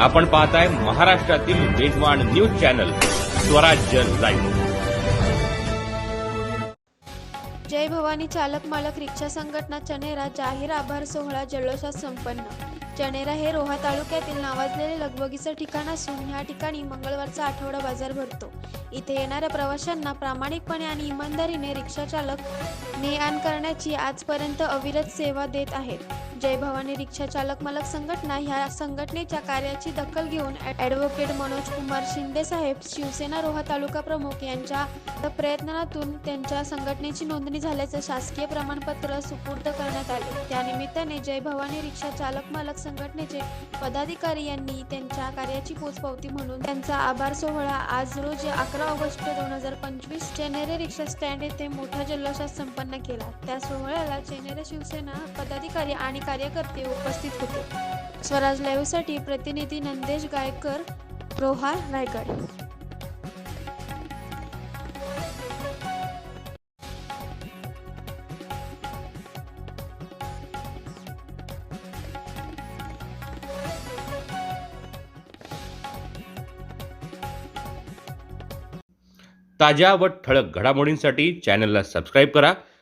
आपण पाहताय महाराष्ट्रातील वेगवान news channel Swarajya live. Jai Bhavani चालक मालक रिक्षा संघटना चनेरा जाहीर आभार सोहळा जल्लोषात संपन्न. चनेरा हे रोहा तालुक्यातील नावाजलेले लगबगीचं ठिकाण असून ह्या ठिकाणी मंगळवारचा आठवडा बाजार भरतो. इथे येणाऱ्या प्रवाशांना प्रामाणिकपणे आणि इमानदारीने रिक्षा चालक ने आण करण्याची आजपर्यंत अविरत सेवा देत आहेत. जय भवानी रिक्षा चालक मालक संघटना ह्या संघटनेच्या कार्याची दखल घेऊन ॲडव्होकेट मनोज कुमार शिंदे साहेब शिवसेना रोहा तालुका प्रमुख यांच्या प्रयत्नातून त्यांच्या संघटनेची नोंदणी झाल्याचं शासकीय प्रमाणपत्र सुपूर्द करण्यात आले. त्यानिमित्ताने जय भवानी रिक्षा चालक मालक संघटनेचे पदाधिकारी यांनी त्यांच्या कार्याची पोचपावती म्हणून त्यांचा आभार सोहळा आज रोजी अकरा ऑगस्ट दोन हजार पंचवीस चेनेरे रिक्षा स्टँड येथे मोठ्या जल्लोषात संपन्न केला. त्या सोहळ्याला चेनेरे शिवसेना पदाधिकारी आणि कार्यकर्ते उपस्थित होते. स्वराज लाईव्हसाठी प्रतिनिधी नंदेश गायकर रोहा रायगड. ताज्या व ठळक घडामोडींसाठी चॅनलला सबस्क्राईब करा.